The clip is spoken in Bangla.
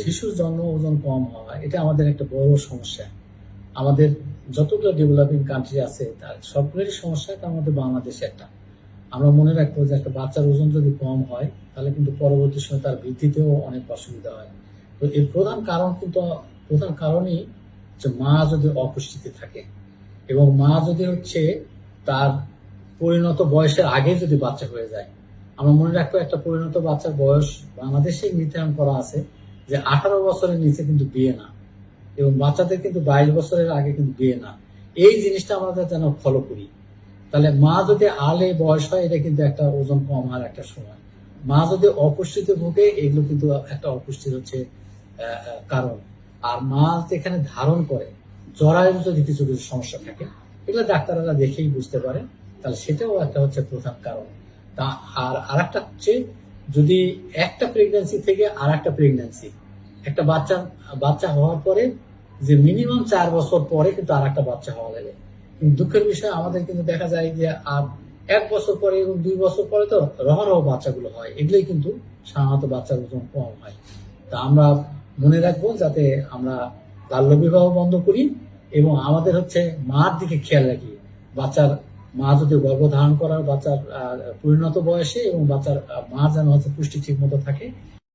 শিশুর জন্ম ওজন কম হওয়া, এটা আমাদের একটা বড় সমস্যা। আমাদের যতগুলো ডেভেলপিং কান্ট্রি আছে, তার সবগুলোরই সমস্যা মধ্যে বাংলাদেশ একটা। আমরা মনে রাখব যে একটা বাচ্চার ওজন যদি কম হয়, তাহলে কিন্তু পরবর্তী সময় তার বৃদ্ধিতেও অনেক অসুবিধা হয়। তো এর প্রধান কারণ কিন্তু, প্রধান কারণই যে মা যদি অপুষ্টিতে থাকে এবং মা যদি হচ্ছে তার পরিণত বয়সের আগে যদি বাচ্চা হয়ে যায়। আমরা মনে রাখব একটা পরিণত বাচ্চার বয়স বাংলাদেশে নির্ধারণ করা আছে যে আঠারো বছরের নিচে কিন্তু বিয়ে না, এবং বাচ্চাদের কিন্তু বাইশ বছরের আগে কিন্তু বিয়ে না। এই জিনিসটা আমাদের যেন ফলো করি। তাহলে মা যদি আলে বয়স হয়, এটা কিন্তু একটা ওজন কম একটা সময়। মা যদি অপুষ্টিতে ভোগে, এগুলো কিন্তু একটা অপুষ্টির হচ্ছে কারণ। আর মা যেখানে ধারণ করে জরায়ুর যদি কিছু কিছু সমস্যা থাকে, এগুলো ডাক্তাররা দেখেই বুঝতে পারে। তাহলে সেটাও একটা হচ্ছে প্রধান কারণ। তা আর আরেকটা হচ্ছে যদি একটা প্রেগন্যান্সি থেকে আর একটা প্রেগন্যান্সি একটা বাচ্চা বাচ্চা হওয়ার পরে যে মিনিমাম চার বছর পরে কিন্তু আর একটা বাচ্চা হওয়া লাগে। কিন্তু দুঃখের বিষয়, আমাদের কিন্তু দেখা যায় যে আর এক বছর পরে এবং দুই বছর পরে তো রহ রহ বাচ্চাগুলো হয়। এগুলোই কিন্তু সাধারণত বাচ্চার ওজন কম হয়। তা আমরা মনে রাখব যাতে আমরা বাল্য বিবাহ বন্ধ করি এবং আমাদের হচ্ছে মার দিকে খেয়াল রাখি। বাচ্চার মা যদি গর্ভধারণ করার বাচ্চার পরিণত বয়সে এবং বাচ্চার মা যেন হচ্ছে পুষ্টি ঠিক মতো থাকে